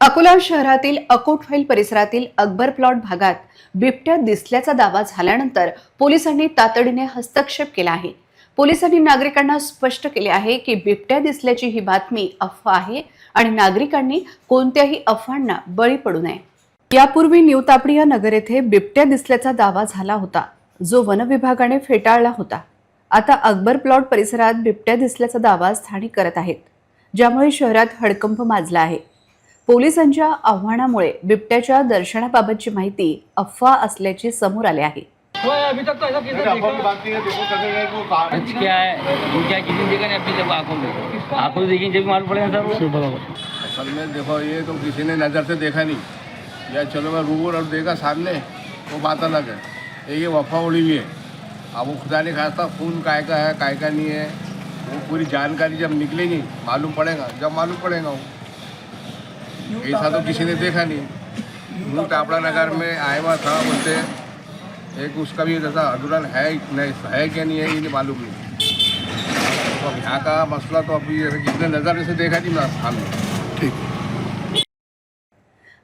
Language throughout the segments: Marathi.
अकोला शहरातील अकोटफैल परिसरातील अकबर प्लॉट भागात बिबट्या दिसल्याचा दावा झाल्यानंतर पोलिसांनी तातडीने हस्तक्षेप केला आहे. पोलिसांनी नागरिकांना स्पष्ट केले आहे की बिबट्या दिसल्याची ही बातमी अफवा आहे आणि नागरिकांनी कोणत्याही अफवांना बळी पडू नये. यापूर्वी न्यू तापडी या नगर येथे बिबट्या दिसल्याचा दावा झाला होता. जो वनविभागाने फेटाळला होता. आता अकबर प्लॉट परिसरात बिबट्या दिसल्याचा दावा स्थानिक करत आहेत. ज्यामुळे शहरात हडकंप माजला आहे. पोलिसांच्या आव्हानामुळे बिबट्याच्या दर्शनाबाबतची माहिती अफवा असल्याचे समोर आले आहे. है है। है? असल में देखो ये तो किसी ने नज़र से देखा नहीं। या चलो मैं रूबरू और देखा सामने वो बात अलग है। ये वफा उड़ी हुई है। अब वो खुदा ने खासा खून काय का है काय का नहीं है वो पूरी जानकारी जब निकलेगी मालूम पड़ेगा। जब मालूम पड़ेगा वो। ऐसा तो किसी ने देखा नहीं न्यू टापड़ा नगर में आया हुआ था बोलते एक उसका भी जैसा अधूरन है नहीं है क्या नहीं है ये नहीं मालूम नहीं तो अब यहाँ का मसला तो अभी जैसे किसी ने नज़र से देखा नहीं ना सामने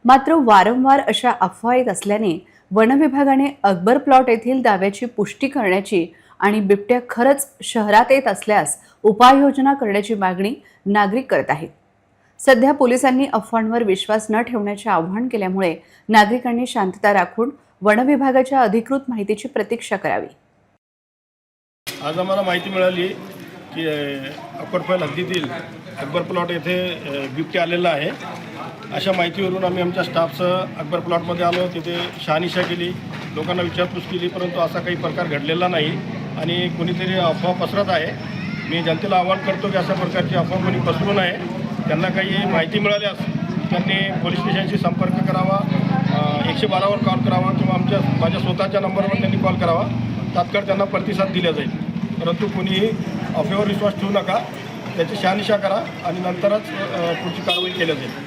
मात्र वारंवार अशा अफवा येत असल्याने वनविभागाने अकबर प्लॉट येथील दाव्याची पुष्टी करण्याची आणि बिबट्या खरंच शहरात येत असल्यास उपाययोजना करण्याची मागणी नागरिक करत आहेत सध्या पोलिसांनी अफवांवर विश्वास न ठेवण्याचे आवाहन केल्यामुळे नागरिकांनी शांतता राखून वनविभागाच्या अधिकृत माहितीची प्रतीक्षा करावी. आज आम्हाला माहिती मिळाली की अकोटफैल हद्दीतील अकबर प्लॉट येथे अ, आलेला आहे. अशा माहितीवरून आम्ही आमच्या स्टाफसह अकबर प्लॉटमध्ये आलो. तिथे शहानिशा केली लोकांना विचारपूस केली परंतु असा काही प्रकार घडलेला नाही आणि कोणीतरी अफवा पसरत आहे. मी जनतेला आवाहन करतो की अशा प्रकारची अफवा कोणी पसरू नये. त्यांना काही माहिती मिळाल्यास त्यांनी पोलीस स्टेशनशी संपर्क करावा एकशे बारावर कॉल करावा किंवा आमच्या माझ्या स्वतःच्या नंबरवर त्यांनी कॉल करावा. तात्काळ त्यांना प्रतिसाद दिला जाईल. परंतु कोणीही अफेवर विश्वास ठेवू नका. त्याची शहानिशा करा आणि नंतरच पुढची कारवाई केल्या जाईल.